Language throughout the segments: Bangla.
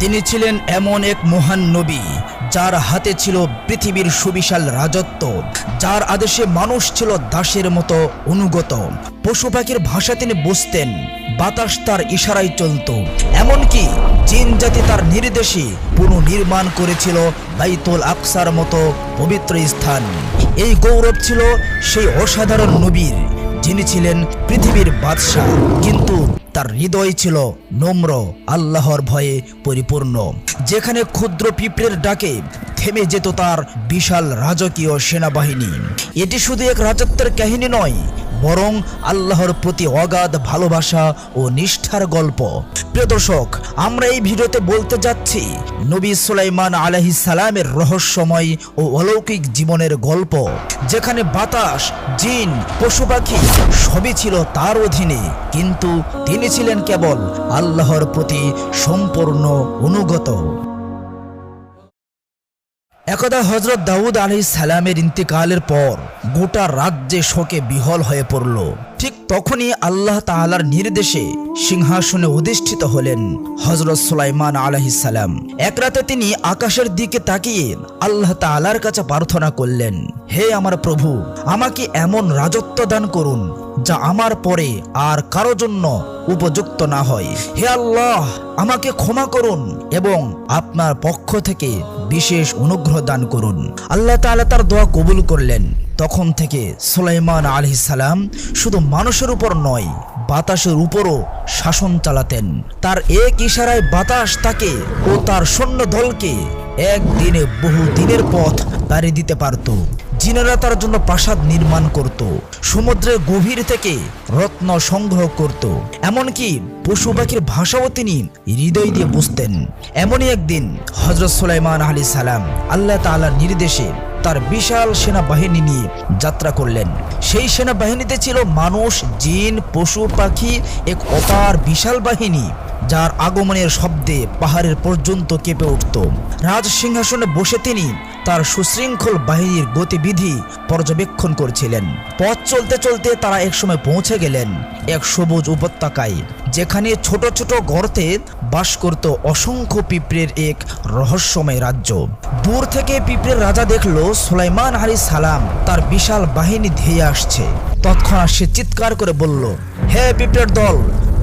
তিনি ছিলেন এমন এক মহান নবী, যার হাতে ছিল পৃথিবীর সুবিশাল রাজত্ব, যার আদেশে মানুষ ছিল দাসের মতো অনুগত। পশু পাখির ভাষা তিনি বুঝতেন বাতাস তার ইশারায় চলত। এমনকি চীন জাতি তার নির্দেশে পুনর্নির্মাণ করেছিল বাইতুল আকসার মতো পবিত্র স্থান। এই গৌরব ছিল সেই অসাধারণ নবীর, যিনি ছিলেন পৃথিবীর বাদশাহ। কিন্তু তার হৃদয় ছিল নম্র, আল্লাহর ভয়ে পরিপূর্ণ। যেখানে ক্ষুদ্র পিঁপড়ের ডাকে থেমে যেত তার বিশাল রাজকীয় সেনাবাহিনী। এটি শুধু এক রাজত্বের কাহিনী নয় বরং আল্লাহর প্রতি অগাধ ভালোবাসা ও নিষ্ঠার গল্প। প্রিয় দর্শক, আমরা এই ভিডিওতে বলতে যাচ্ছি নবী সুলাইমান আলাহি সালামের রহস্যময় ও অলৌকিক জীবনের গল্প, যেখানে বাতাস, জিন, পশু পাখি সবই ছিল তার অধীনে, কিন্তু তিনি ছিলেন কেবল আল্লাহর প্রতি সম্পূর্ণ অনুগত। একদা হজরত দাউদ আলী সালামের ইন্তেকালের পর গোটা রাজ্যে শোকে বিহল হয়ে পড়ল। ঠিক তখনই আল্লাহ তাআলার নির্দেশে সিংহাসনে অধিষ্ঠিত হলেন হজরত সুলাইমান সালাম। এক রাতে তিনি আকাশের দিকে তাকিয়ে আল্লাহ তাআলার কাছে প্রার্থনা করলেন, হে আমার প্রভু, আমাকে এমন রাজত্ব দান করুন যা আমার পরে আর কারও জন্য উপযুক্ত না হয়। হে আল্লাহ, আমাকে ক্ষমা করুন এবং আপনার পক্ষ থেকে বিশেষ অনুগ্রহ দান করুন। আল্লাহ তালা তার দোয়া কবুল করলেন। তখন থেকে সুলাইমান আলহি সালাম শুধু মানুষের উপর নয়, বাতাসের উপরও শাসন চালাতেন। তার এক ইশারায় বাতাস তাকে ও তার সৈন্য দলকে একদিনে বহু দিনের পথ দাঁড়িয়ে দিতে পারত। জিনেরা তার জন্য প্রাসাদ নির্মাণ করত, সমুদ্রের গভীর থেকে রত্ন সংগ্রহ করত। এমনকি পশু পাখির ভাষাও তিনি হৃদয় দিয়ে বুঝতেন। এমনই একদিন হজরত সুলাইমান আলী সালাম আল্লাহ তাআলার নির্দেশে তার বিশাল সেনাবাহিনী নিয়ে যাত্রা করলেন। সেই সেনাবাহিনীতে ছিল মানুষ, জিন, পশু, পাখি, এক অপার বিশাল বাহিনী, যার আগমনের শব্দে পাহাড়ের পর্যন্ত কেঁপে উঠত। রাজ সিংহাসনে বসে তিনি তার সুশৃঙ্খল বাহিনীর গতিবিধি পর্যবেক্ষণ করছিলেন। পথ চলতে চলতে তারা একসময় পৌঁছে গেলেন এক সবুজ উপত্যকায়, যেখানে ছোট ছোট গর্তে বাস করত অসংখ্য পিঁপড়ের এক রহস্যময় রাজ্য। দূর থেকে পিঁপড়ের রাজা দেখল সুলাইমান আলী সালাম তার বিশাল বাহিনী ধেয়ে আসছে। তৎক্ষণাৎ সে চিৎকার করে বলল, হে পিঁপড়ের দল,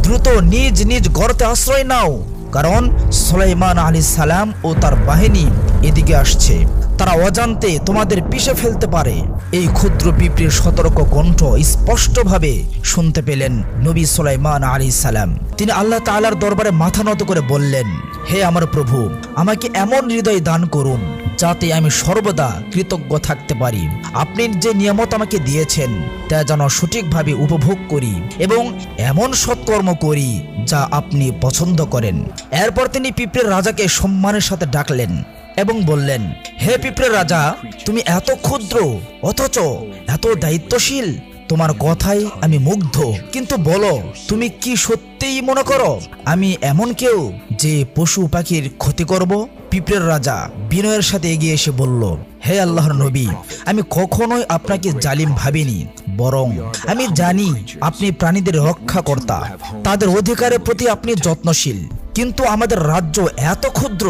দ্রুত নিজ নিজ গর্তে আশ্রয় নাও। কারণ সুলাইমান আলী সালাম ও তার বাহিনী এদিকে আসছে। তারা অজান্তে তোমাদের পিষে ফেলতে পারে। এই ক্ষুদ্র পিঁপড়ির সতর্ক কণ্ঠ স্পষ্টভাবে শুনতে পেলেন নবী সোলাইমান আলী সালাম। তিনি আল্লাহ তালার দরবারে মাথা নত করে বললেন, হে আমার প্রভু, আমাকে এমন হৃদয় দান করুন যাতে আমি সর্বদা কৃতজ্ঞ থাকতে পারি। আপনি যে নিয়ামত আমাকে দিয়েছেন, তা যেন সঠিকভাবে উপভোগ করি এবং এমন সৎকর্ম করি যা আপনি পছন্দ করেন। এরপর তিনি পিঁপড়ের রাজাকে সম্মানের সাথে ডাকলেন এবং বললেন, হে পিঁপড়ের রাজা, তুমি এত ক্ষুদ্র, অথচ এত দায়িত্বশীল। তোমার কথাই আমি মুগ্ধ। কিন্তু বলো, তুমি কি সত্যিই মনে করো, আমি এমন কেউ যে পশু পাখির ক্ষতি করব? পিঁপড়ের রাজা বিনয়ের সাথে এগিয়ে এসে বলল, হে আল্লাহর নবী, আমি কখনোই আপনাকে জালিম ভাবিনি। বরং আমি জানি আপনি প্রাণীদের রক্ষাকর্তা তাদের অধিকারের প্রতি আপনি যত্নশীল। কিন্তু আমাদের রাজ্য এত ক্ষুদ্র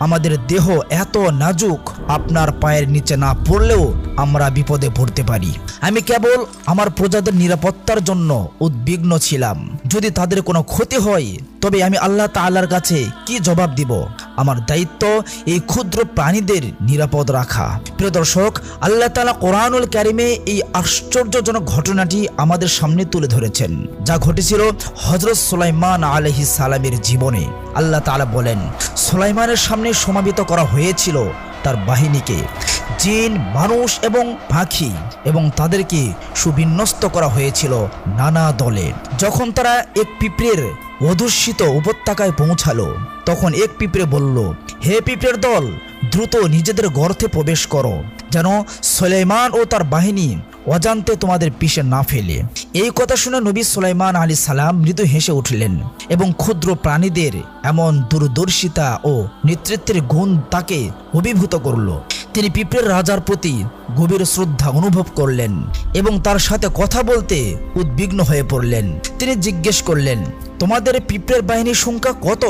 আমাদের দেহ এত নাজুক, আপনার পায়ের নিচে না পড়লেও আমরা বিপদে পড়তে পারি। আমি কেবল আমার প্রজাদের নিরাপত্তার জন্য উদ্বিগ্ন ছিলাম। যদি তাদের কোনো ক্ষতি হয়, তবে আমি আল্লাহ তাল্লার কাছে কি জবাব দিব? আমার দায়িত্ব এই ক্ষুদ্র প্রাণীদের নিরাপদ রাখা। প্রিয় দর্শক, আল্লাহ তালা কোরআনুল কারিমে এই আশ্চর্যজনক ঘটনাটি আমাদের সামনে তুলে ধরেছেন, যা ঘটেছিল হজরত সুলাইমান আলহি সালামের জীবনে। আল্লাহ তাআলা বলেন, সুলাইমানের সামনে সমাবেত করা হয়েছিল তার বাহিনীকে। জিন, মানুষ এবং পাখি এবং তাদেরকে সুবিন্যস্ত করা হয়েছিল নানা দলে। যখন তারা এক পিঁপড়ের অধুষ্যিত উপত্যকায় পৌঁছালো তখন এক পিঁপড়ে বলল, হে পিঁপড়ের দল, দ্রুত নিজেদের গর্তে প্রবেশ করো, যেন সুলাইমান ও তার বাহিনী অজান্তে তোমাদের পিষে না ফেলে। এই কথা শুনে নবী সুলাইমান আলী সালাম মৃদু হেসে উঠলেন এবং ক্ষুদ্র প্রাণীদের এমন দূরদর্শিতা ও নেতৃত্বের গুণ তাকে অভিভূত করল। তিনি পিঁপড়ের রাজার প্রতি গভীর শ্রদ্ধা অনুভব করলেন এবং তার সাথে কথা বলতে উদ্বিগ্ন হয়ে পড়লেন। তিনি জিজ্ঞেস করলেন, তোমাদের পিঁপড়ের বাহিনীর সংখ্যা কত?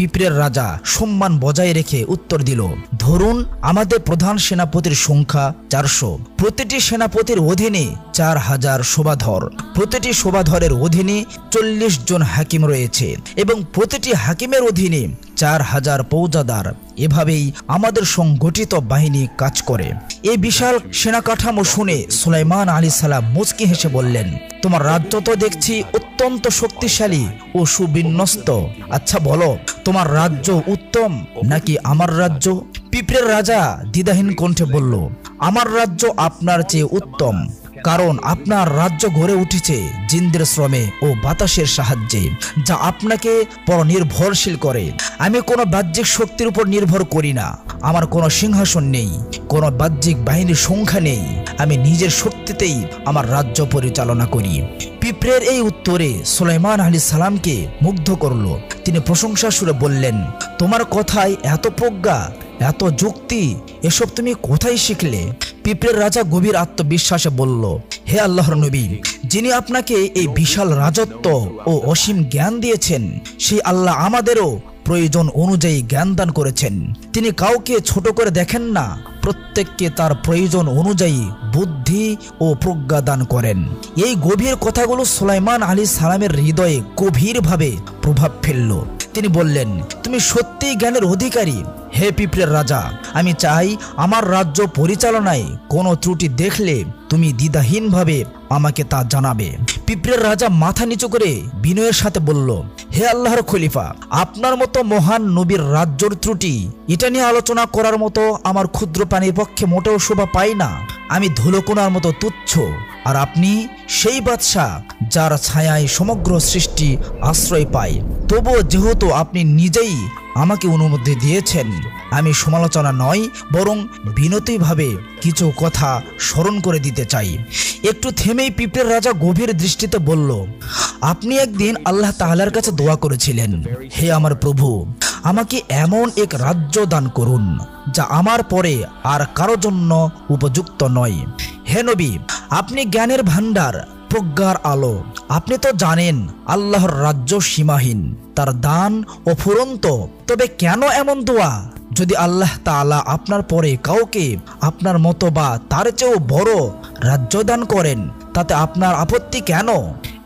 পিঁপড়ের রাজা সম্মান বজায় রেখে উত্তর দিল, ধরুন আমাদের প্রধান সেনাপতির সংখ্যা চারশো। প্রতিটি সেনাপতির অধীনে চার হাজার শোভাধর। প্রতিটি শোভাধরের অধীনে চল্লিশ জন হাকিম রয়েছে এবং প্রতিটি হাকিমের অধীনে চার হাজার পৌজাদার। এভাবেই আমাদের সংগঠিত বাহিনী কাজ করে। এই বিশাল সেনা কাঠামো শুনে সুলাইমান আলী সালাম মুচকি হেসে বললেন, তোমার রাজ্য তো দেখছি অত্যন্ত শক্তিশালী ও সুবিন্যস্ত। আচ্ছা বলো, তোমার রাজ্য উত্তম নাকি আমার রাজ্য? পিঁপড়ের রাজা দ্বিধাহীন কণ্ঠে বলল, আমার রাজ্য আপনার চেয়ে উত্তম। কারণ আপনার রাজ্য গড়ে উঠেছে জিন্দের শ্রমে ও বাতাসের সাহায্যে, যা আপনাকে পরনির্ভরশীল করে। আমি কোনো বাহ্যিক শক্তির উপর নির্ভর করি না। আমার কোনো সিংহাসন নেই, কোনো বাহ্যিক বাহিনীর সংখ্যা নেই। আমি নিজের শক্তিতেই আমার রাজ্য পরিচালনা করি। পিঁপড়ের এই উত্তরে সুলাইমান আলী সালামকে মুগ্ধ করল। তিনি প্রশংসা সুরে বললেন, তোমার কথায় এত প্রজ্ঞা, এত যুক্তি, এসব তুমি কোথায় শিখলে? পিঁপড়ের রাজা গভীর আত্মবিশ্বাসে বলল, হে আল্লাহর নবী, যিনি আপনাকে এই বিশাল রাজত্ব ও অসীম জ্ঞান দিয়েছেন, সেই আল্লাহ আমাদেরও প্রয়োজন অনুযায়ী জ্ঞান দান করেছেন। তিনি কাউকে ছোট করে দেখেন না, প্রত্যেককে তার প্রয়োজন অনুযায়ী বুদ্ধি ও প্রজ্ঞা দান করেন। এই গভীর কথাগুলো সুলাইমান আলী সালামের হৃদয়ে গভীরভাবে প্রভাব ফেলল। তিনি বললেন, তুমি সত্যিই জ্ঞানের অধিকারী হে পিঁপড়ের রাজা, আমি চাই আমার রাজ্য পরিচালনায় কোনো ত্রুটি দেখলে তুমি দ্বিধাহীনভাবে আমাকে তা জানাবে। পিঁপড়ের রাজা মাথা নিচু করে বিনয়ের সাথে বলল, হে আল্লাহর খলিফা, আপনার মতো মহান নবীর রাজ্যর ত্রুটি এটা নিয়ে আলোচনা করার মতো আমার ক্ষুদ্র প্রাণীর পক্ষে মোটেও শোভা পাই না। আমি ধুলোকোনার মতো তুচ্ছ, আর আপনি সেই বাদশাহ যার ছায়ায় সমগ্র সৃষ্টি আশ্রয় পায়। তবুও যেহেতু আপনি নিজেই আমাকে অনুমতি দিয়েছেন। আমি সমালোচনা নয়, বরং বিনতিভাবে কিছু কথা স্মরণ করে দিতে চাই। একটু থেমেই পিঁপড়ের রাজা গভীর দৃষ্টিতে বলল, আপনি একদিন আল্লাহ তাআলার কাছে দোয়া করেছিলেন, হে আমার প্রভু, আমাকে এমন এক রাজ্য দান করুন, যা আমার পরে আর কারও জন্য উপযুক্ত নয়। হে নবী, আপনি জ্ঞানের ভাণ্ডার প্রজ্ঞার আলো। আপনি তো জানেন, আল্লাহর রাজ্য সীমাহীন, তার দান ও ফুরন্ত তবে কেন এমন দোয়া? যদি আল্লাহ তালা আপনার পরে কাউকে আপনার মতো বা তার চেয়েও বড় রাজ্য দান করেন, তাতে আপনার আপত্তি কেন?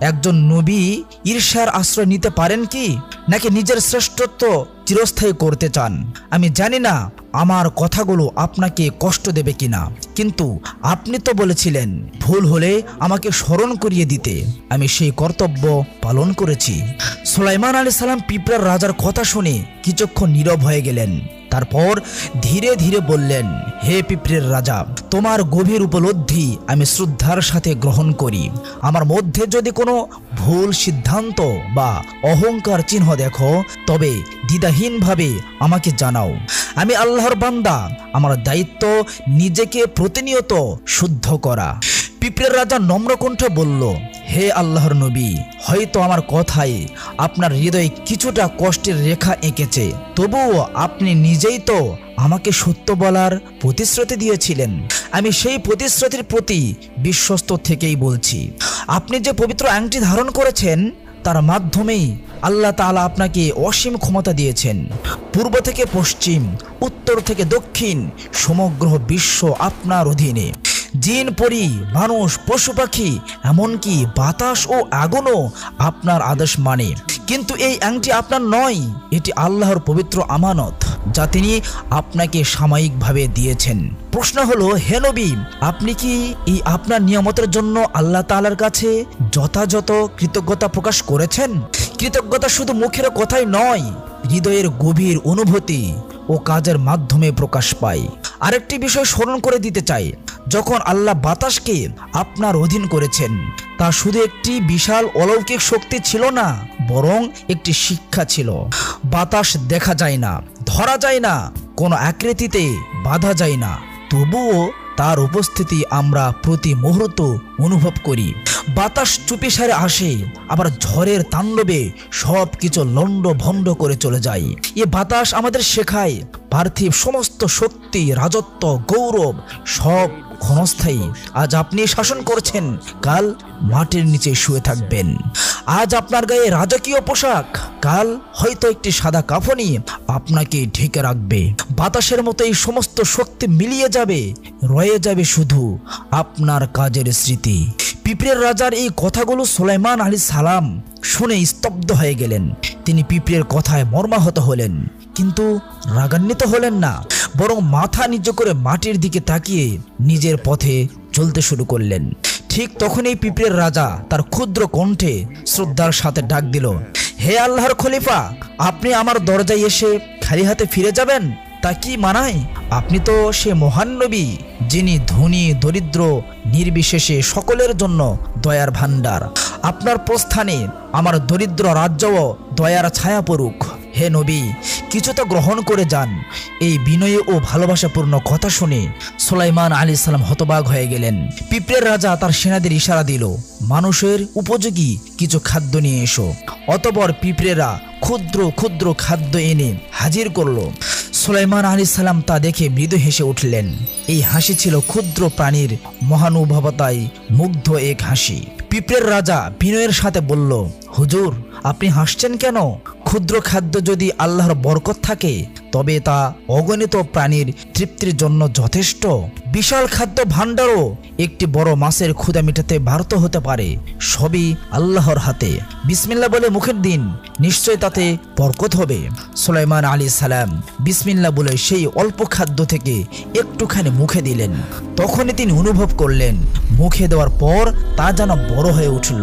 একজন নবী ঈর্ষার আশ্রয় নিতে পারেন কি? নাকি নিজের শ্রেষ্ঠত্ব চিরস্থায়ী করতে চান? আমি জানি না আমার কথাগুলো আপনাকে কষ্ট দেবে কিনা। কিন্তু আপনি তো বলেছিলেন, ভুল হলে আমাকে স্মরণ করিয়ে দিতে। আমি সেই কর্তব্য পালন করেছি। সুলাইমান আলী সালাম পিঁপড়ার রাজার কথা শুনে কিছুক্ষণ নীরব হয়ে গেলেন। তারপর ধীরে ধীরে বললেন, হে পিঁপড়ের রাজা তোমার গভীর উপলব্ধি আমি শ্রদ্ধার সাথে গ্রহণ করি। আমার মধ্যে যদি কোনো ভুল সিদ্ধান্ত বা অহংকার চিহ্ন দেখো, তবে দ্বিধাহীনভাবে আমাকে জানাও। আমি আল্লাহর বান্দা, আমার দায়িত্ব নিজেকে প্রতিনিয়ত শুদ্ধ করা। পিঁপড়ের রাজা নম্রকণ্ঠে বলল, হে আল্লাহর নবী, হয়তো আমার কথায় আপনার হৃদয়ে কিছুটা কষ্টের রেখা এঁকেছে, তবুও আপনি নিজেই তো আমাকে সত্য বলার প্রতিশ্রুতি দিয়েছিলেন। আমি সেই প্রতিশ্রুতির প্রতি বিশ্বস্ত থেকেই বলছি। আপনি যে পবিত্র আংটি ধারণ করেছেন, তার মাধ্যমেই আল্লাহ তালা আপনাকে অসীম ক্ষমতা দিয়েছেন। পূর্ব থেকে পশ্চিম, উত্তর থেকে দক্ষিণ, সমগ্র বিশ্ব আপনার অধীনে। জিন পরি মানুষ, পশু পাখি, এমনকি বাতাস ও আগুনও আপনার আদেশ মানে। কিন্তু এই আংটি আপনার নয়, এটি আল্লাহর পবিত্র আমানত, যা তিনি আপনাকে সাময়িকভাবে দিয়েছেন। প্রশ্ন হলো, হে নবী, আপনি কি এই আপনার নিয়ামতের জন্য আল্লাহ তাআলার কাছে যথাযথ কৃতজ্ঞতা প্রকাশ করেছেন? কৃতজ্ঞতা শুধু মুখের কথাই নয়, হৃদয়ের গভীর অনুভূতি ও কাজের মাধ্যমে প্রকাশ পায়। আরেকটি বিষয় স্মরণ করে দিতে চাই। যখন আল্লাহ বাতাসকে আপনার অধীন করেছেন, তা শুধু একটি বিশাল অলৌকিক শক্তি ছিল না, বরং একটি শিক্ষা ছিল। বাতাস দেখা যায় না, ধরা যায় না, কোনো আকৃতিতে বাধা যায় না। তবুও তার উপস্থিতি আমরা প্রতি মুহূর্ত অনুভব করি। বাতাস চুপিসারে আসে, আবার ঝড়ের তাণ্ডবে সব কিছু লন্ড ভণ্ড করে চলে যায়। এ বাতাস আমাদের শেখায়, পার্থিব সমস্ত শক্তি, রাজত্ব, গৌরব সব ক্ষণস্থায়ী। আজ আপনি শাসন করছেন। কাল মাটির নিচে শুয়ে থাকবেন। আজ আপনার গায়ে রাজকীয় পোশাক। কাল হয়তো একটি সাদা কাফনি আপনাকে ঢেকে রাখবে। বাতাসের মতো এই সমস্ত শক্তি মিলিয়ে যাবে। রয়ে যাবে শুধু আপনার কাজের স্মৃতি। পিঁপড়ের রাজার এই কথাগুলো সুলাইমান আলী সালাম শুনে স্তব্ধ হয়ে গেলেন। তিনি পিঁপড়ের কথায় মর্মাহত হলেন। কিন্তু রাগান্বিত হলেন না, বরং মাথা নিচু করে মাটির দিকে তাকিয়ে নিজের পথে চলতে শুরু করলেন। ঠিক তখনই পিঁপড়ের রাজা তার ক্ষুদ্র কণ্ঠে শ্রদ্ধার সাথে ডাক দিল, হে আল্লাহর খলিফা, আপনি আমার দরজায় এসে খালি হাতে ফিরে যাবেন? তা কি মানায়? আপনি তো সে মহান নবী, যিনি ধনী, দরিদ্র, নির্বিশেষে সকলের জন্য দয়ার ভাণ্ডার। আপনার প্রস্থানে আমার দরিদ্র রাজ্যও দয়ার ছায়া পড়ুক। হে নবী, কিছু তো গ্রহণ করে যান। এই বিনয়ী ও ভালোবাসাপূর্ণ কথা শুনে সুলাইমান আলী সালাম হতবাগ হয়ে গেলেন। পিঁপড়ের রাজা তার সেনাদের ইশারা দিল, মানুষের উপযোগী কিছু খাদ্য নিয়ে এসো। অতপর পিঁপড়েরা ক্ষুদ্র ক্ষুদ্র খাদ্য এনে হাজির করল। সুলাইমান আলী সালাম তা দেখে মৃদু হেসে উঠলেন। এই হাসি ছিল ক্ষুদ্র প্রাণীর মহানুভবতায় মুগ্ধ এক হাসি। পিঁপড়ের রাজা বিনয়ের সাথে বলল, হুজুর, আপনি হাসছেন কেন? ক্ষুদ্র খাদ্য যদি আল্লাহর বরকত থাকে তবে তা অগণিত প্রাণীর তৃপ্তির জন্য যথেষ্ট। বিশাল খাদ্য ভাণ্ডারও একটি বড় মাছের ক্ষুদা মিটাতে ব্যর্থ হতে পারে, সবই আল্লাহর হাতে। বিসমিল্লা বলে মুখের দিন, নিশ্চয় তাতে বরকত হবে। সুলাইমান আলী সালাম বিসমিল্লা বলে সেই অল্প খাদ্য থেকে একটুখানি মুখে দিলেন। তখনই তিনি অনুভব করলেন, মুখে দেওয়ার পর তা যেন বড় হয়ে উঠল।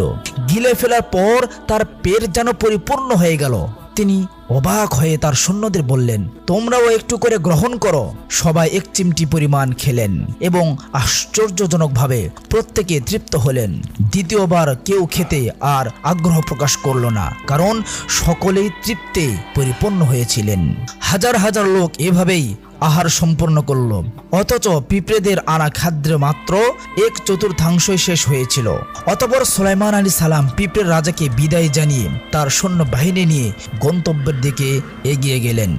গিলে ফেলার পর তার পেট যেন পরিপূর্ণ হয়ে গেল। তিনি অবাক হয়ে তার সৈন্যদের বললেন, তোমরাও একটু করে গ্রহণ করো। সবাই এক চিমটি পরিমাণ খেলেন এবং আশ্চর্যজনকভাবে প্রত্যেকে তৃপ্ত হলেন। দ্বিতীয়বার কেউ খেতে আর আগ্রহ প্রকাশ করল না, কারণ সকলেই তৃপ্তে পরিপূর্ণ হয়েছিলেন। হাজার হাজার লোক এভাবেই আহার সম্পূর্ণ করল। অথচ পিঁপড়েদের আনা খাদ্য মাত্র এক চতুর্থাংশই শেষ হয়েছিল। অতপর সুলাইমান আলী সালাম পিঁপড়ের রাজাকে বিদায় জানিয়ে তার সৈন্য বাহিনী নিয়ে গন্তব্যের দিকে এগিয়ে গেলেন।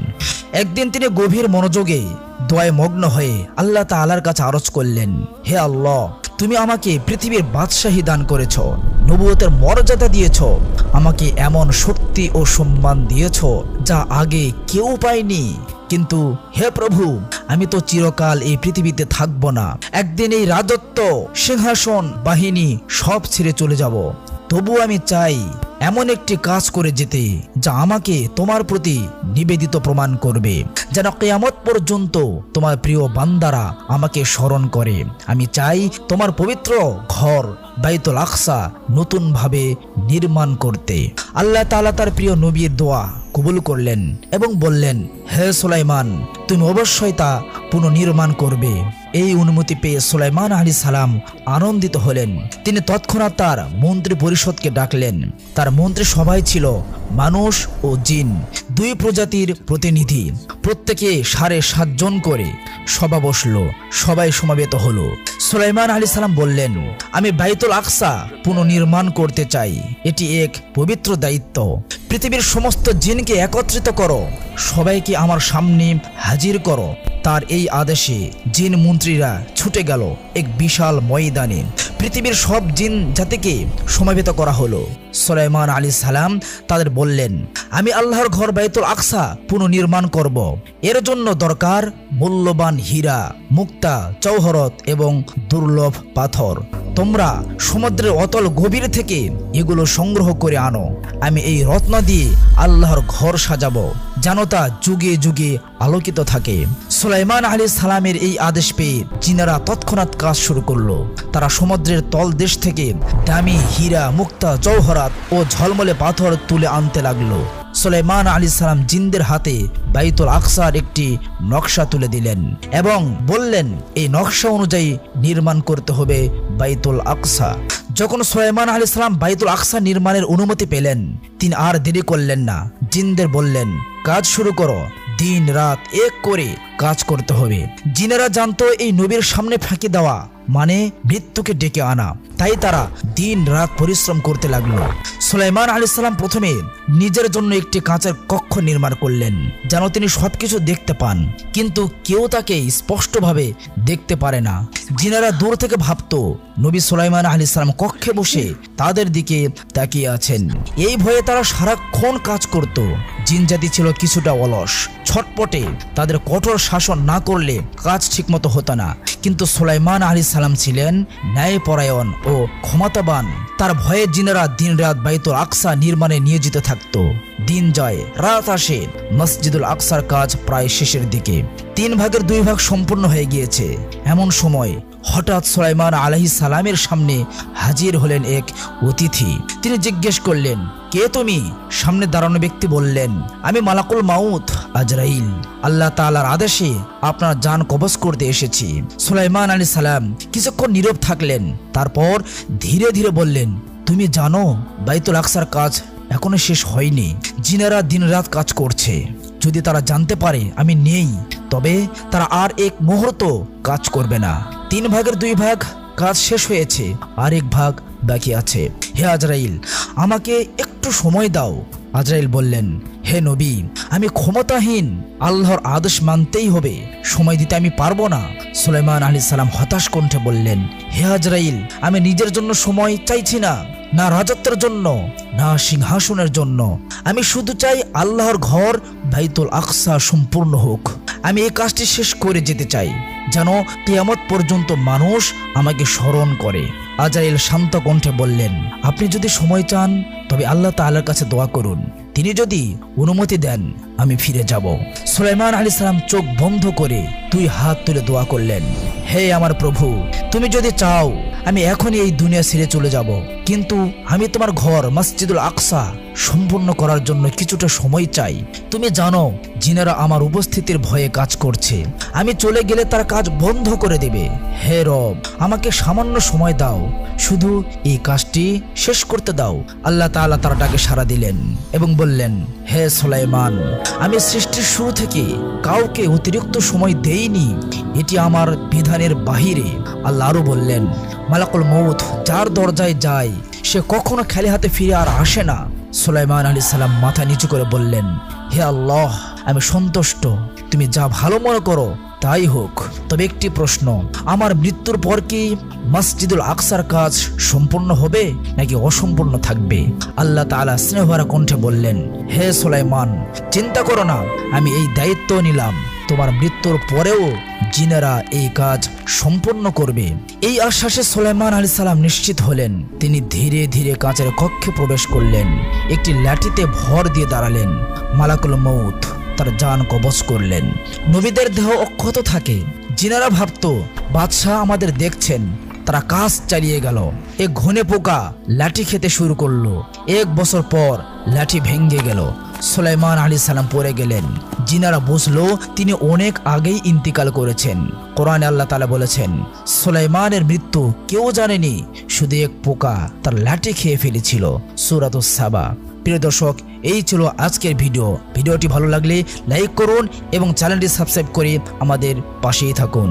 একদিন তিনি গভীর মনোযোগে দোয়ায় মগ্ন হয়ে আল্লাহ তাআলার কাছে আরজ করলেন, হে আল্লাহ, তুমি আমাকে পৃথিবীর বাদশাহী দান করেছ, নবুয়তের মর্যাদা দিয়েছ, আমাকে এমন শক্তি ও সম্মান দিয়েছ যা আগে কেউ পায়নি। কিন্তু হে প্রভু, আমি তো চিরকাল এই পৃথিবীতে থাকব না। একদিন এই রাজত্ব, সিংহাসন, বাহিনী সব ছেড়ে চলে যাব। তবু আমি চাই এমন একটি কাজ করে যেতে, যা আমাকে তোমার প্রতি নিবেদিত প্রমাণ করবে। যেন কেয়ামত পর্যন্ত তোমার প্রিয় বান্দারা আমাকে স্মরণ করে। আমি চাই তোমার পবিত্র ঘর, বাইতুল আকসা, নতুনভাবে নির্মাণ করতে। আল্লাহ তাআলা তার প্রিয় নবীর দোয়া কবুল করলেন এবং বললেন, হে সুলাইমান, তুমি অবশ্যই তা পুনর্নির্মাণ করবে। এই অনুমতি পেয়ে সুলাইমান আলী সালাম আনন্দিত হলেন। তিনি তৎক্ষণাৎ তার মন্ত্রী পরিষদকে ডাকলেন। তার মন্ত্রী সবাই ছিল মানুষ ও জিন, দুই প্রজাতির প্রতিনিধি। প্রত্যেকে সাড়ে সাতজন করে সভা বসল, সবাই সমাবেত হলো। সুলাইমান আলী সালাম বললেন, আমি বাইতুল আকসা পুনর্নির্মাণ করতে চাই। এটি এক পবিত্র দায়িত্ব। পৃথিবীর সমস্ত জিনকে একত্রিত করো। সবাইকে আমার সামনে হাজির করো। তার এই আদেশে জিন মন্ত্রীরা ছুটে গেল এক বিশাল ময়দানে। পৃথিবীর সব জিন জাতিকে সমাবেত করা হলো। সুলাইমান আলী সালাম তাদের বললেন, আমি আল্লাহর ঘর বাইতুল আকসা পুনর্নির্মাণ করব। এর জন্য দরকার মূল্যবান হীরা, মুক্তা চৌহরত এবং দুর্লভ পাথর। তোমরা সমুদ্রের অতল গভীর থেকে এগুলো সংগ্রহ করে আনো। আমি এই রত্ন দিয়ে আল্লাহর ঘর সাজাবো, যেন তা যুগে যুগে আলোকিত থাকে। সুলাইমান আলী সালামের এই আদেশ পেয়ে চীনারা তৎক্ষণাৎ কাজ শুরু করল। তারা সমুদ্রের তল দেশ থেকে দামি হীরা, মুক্তা চৌহরাত ও ঝলমলে পাথর তুলে আনতে লাগল। সুলাইমান আলী সালাম জিনদের হাতে বাইতুল আকসার একটি নকশা তুলে দিলেন এবং বললেন, এই নকশা অনুযায়ী নির্মাণ করতে হবে বাইতুল আকসা। যখন সুলাইমান আলী সালাম বাইতুল আকসা নির্মাণের অনুমতি পেলেন, তিনি আর দেরি করলেন না। জিনদের বললেন, কাজ শুরু করো। দিন রাত এক করে কাজ করতে হবে। জিনেরা জানতো এই নবীর সামনে ফাঁকি দেওয়া। মানে মৃত্যুকে ডেকে আনা। তাই তারা দিন রাত পরিশ্রম করতে লাগল। সুলাইমান আলী সালাম প্রথমে নিজের জন্য একটি কাঁচের কক্ষ নির্মাণ করলেন, যেন তিনি সবকিছু দেখতে পান। কিন্তু কেউ তাকে স্পষ্টভাবে দেখতে পারে না। জিনারা দূর থেকে ভাবত, নবী সুলাইমান আলী কক্ষে বসে তাদের দিকে তাকিয়ে আছেন। এই ভয়ে তারা সারাক্ষণ কাজ করত। জিন জাতি ছিল কিছুটা অলস। ছটপটে তাদের কঠোর শাসন না করলে কাজ ঠিকমতো হতো না। কিন্তু সুলাইমান আলী সালাম ছিলেন ন্যায়পরায়ণ ও ক্ষমতাবান। তার ভয়ে জিনেরা দিনরাত বাইতুল আকসা নির্মাণে নিয়োজিত থাকত। দিন যায়, রাত আসে, মসজিদুল আকসার কাজ প্রায় শেষের দিকে। তিন ভাগের দুই ভাগ সম্পূর্ণ হয়ে গিয়েছে। এমন সময় হঠাৎ সুলাইমান আলাহি সালামের সামনে হাজির হলেন এক অতিথি। তিনি জিজ্ঞেস করলেন, কে তুমি? সামনে দাঁড়ানো ব্যক্তি বললেন, আমি মালাকুল মাউত। আজরাইল। আল্লাহ তাআলার আদেশে আপনার যান কবজ করতে এসেছি। সুলাইমান আলী সালাম কিছুক্ষণ নীরব থাকলেন, তারপর ধীরে ধীরে বললেন, তুমি জানো, বাইতুল আকসার কাজ এখনও শেষ হয়নি। জিনারা দিনরাত কাজ করছে। যদি তারা জানতে পারে আমি নেই, তবে তারা আর এক মুহূর্ত কাজ করবে না। তিন ভাগের দুই ভাগ কাজ শেষ হয়েছে, আর এক ভাগ বাকি আছে। হে আজরাইল, আমাকে একটু সময় দাও। আজরাইল বললেন, হে নবী, আমি ক্ষমতাহীন, আল্লাহর আদেশ মানতেই হবে, সময় দিতে আমি পারব না। সুলাইমান আলী সালাম হতাশ কণ্ঠে বললেন, হে আজরাইল, আমি নিজের জন্য সময় চাইছি না না রাজত্বের জন্য, না সিংহাসনের জন্য। আমি শুধু চাই আল্লাহর ঘর বাইতুল আকসা সম্পূর্ণ হোক। আমি এই কাজটি শেষ করে যেতে চাই, যেন কেয়ামত পর্যন্ত মানুষ আমাকে স্মরণ করে। আজাইল শান্ত কণ্ঠে বললেন, আপনি যদি সময় চান, তবে আল্লাহ তাল্লার কাছে দোয়া করুন। তিনি যদি অনুমতি দেন, আমি ফিরে যাব। সুলাইমান আলী সালাম চোখ বন্ধ করে দুই হাত তুলে দোয়া করলেন, হে আমার প্রভু, তুমি যদি চাও, আমি এখনই এই দুনিয়া ছেড়ে চলে যাব। কিন্তু আমি তোমার ঘর, মসজিদুল আকসা সম্পূর্ণ করার জন্য কিছুটা সময় চাই। তুমি জানো, জিনেরা আমার উপস্থিতির ভয়ে কাজ করছে। আমি চলে গেলে তার কাজ বন্ধ করে দেবে। হে রব, আমাকে সামান্য সময় দাও। শুধু এই কাজটি শেষ করতে দাও। আল্লাহ তাআলা তার ডাকে সাড়া দিলেন এবং বললেন, হে সুলাইমান, আমি সৃষ্টির শুরু থেকে কাউকে অতিরিক্ত সময় দেইনি। এটি আমার বিধানের বাহিরে। আল্লাহ আরও বললেন, মালাকুল মৌত যার দরজায় যায়, সে কখনো খালি হাতে ফিরে আর আসে না। সুলাইমান আলী সালাম মাথা নিচু করে বললেন, হে আল্লাহ, আমি সন্তুষ্ট। তুমি যা ভালো মনে করো, তাই হোক। তবে একটি প্রশ্ন, আমার মৃত্যুর পর কি মসজিদুল আকসার কাজ সম্পূর্ণ হবে নাকি অসম্পূর্ণ থাকবে? আল্লাহ তাআলা স্নেহরা কণ্ঠে বললেন, হে সুলাইমান, চিন্তা করো না, আমি এই দায়িত্ব নিলাম। তোমার মৃত্যুর পরেও জিনেরা এই কাজ সম্পূর্ণ করবে। এই আশ্বাসে সুলাইমান আলী সালাম নিশ্চিত হলেন। তিনি ধীরে ধীরে কাঁচের কক্ষে প্রবেশ করলেন। একটি লাঠিতে ভর দিয়ে দাঁড়ালেন। মালাকুল মৌত তার যান কবচ করলেন। নবীদের দেহ অক্ষত থাকে। জিনারা ভাবত, বাদশাহ আমাদের দেখছেন। তারা কাজ চালিয়ে গেল। এক ঘনে পোকা লাঠি খেতে শুরু করল। এক বছর পর লাঠি ভেঙ্গে গেল। সুলাইমান আলী সালাম পড়ে গেলেন। জিনারা বুঝলো, তিনি অনেক আগেই ইন্তিকাল করেছেন। কোরআনে আল্লাহ তালা বলেছেন, সুলাইমানের মৃত্যু কেউ জানেনি, শুধু এক পোকা তার লাঠি খেয়ে ফেলেছিল। সুরাত সাবা। প্রিয় দর্শক, এই ছিল আজকের ভিডিও। ভিডিওটি ভালো লাগলে লাইক করুন এবং চ্যানেলটি সাবস্ক্রাইব করে আমাদের পাশেই থাকুন।